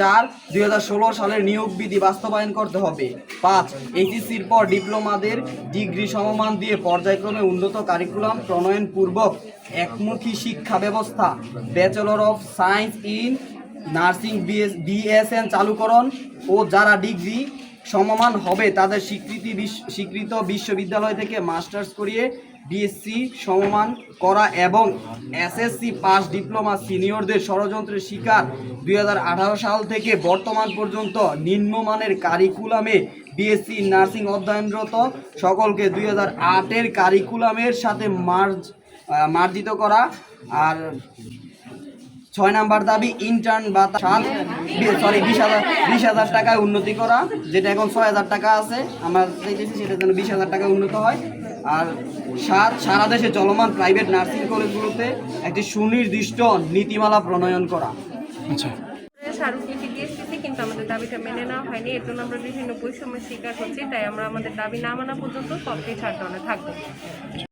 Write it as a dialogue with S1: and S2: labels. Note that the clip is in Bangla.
S1: চার, দুই সালের নিয়োগ বিধি বাস্তবায়ন করতে হবে। পাঁচ এইচএসির পর ডিপ্লোমাদের ডিগ্রি সমমান দিয়ে পর্যায়ক্রমে উন্নত কারিকুলাম প্রণয়নপূর্বক একমুখী শিক্ষা ব্যবস্থা, bachelor of science in nursing BS, BSN চালুকরণ ও যারা ডিগ্রি সমমান হবে তাদের স্বীকৃতি স্বীকৃত বিশ্ববিদ্যালয় থেকে মাস্টার্স করিয়ে বিএসসি সমমান করা এবং এসএসসি পাস ডিপ্লোমা সিনিয়রদের ষড়যন্ত্রের শিকার দুই হাজার আঠারো সাল থেকে বর্তমান পর্যন্ত নিম্নমানের কারিকুলামে বিএসসি নার্সিং অধ্যয়নরত সকলকে দুই হাজার কারিকুলামের সাথে মার্জ মার্জিত করা। আর ছয় নাম্বার দাবি ইন্টার্ন বা সাত সরি বিশ হাজার বিশ হাজার টাকায় উন্নতি করা যেটা এখন ছয় হাজার টাকা আছে। আমরা চাইতেছি সেটা যেন বিশ হাজার টাকায় উন্নত হয়। আর সাত সারা দেশে চলমান প্রাইভেট নার্সিং কলেজগুলোতে একটি সুনির্দিষ্ট নীতিমালা প্রণয়ন করা।
S2: আচ্ছা।
S3: স্মারকলিপি দিয়ে এসেছি কিন্তু আমাদের দাবিটা মেনে নেওয়া হয়নি। এর জন্য আমরা বিভিন্ন বৈষম্যের শিকার হচ্ছি তাই আমরা আমাদের দাবি না মানা পর্যন্ত পথে ছাড় থাকব।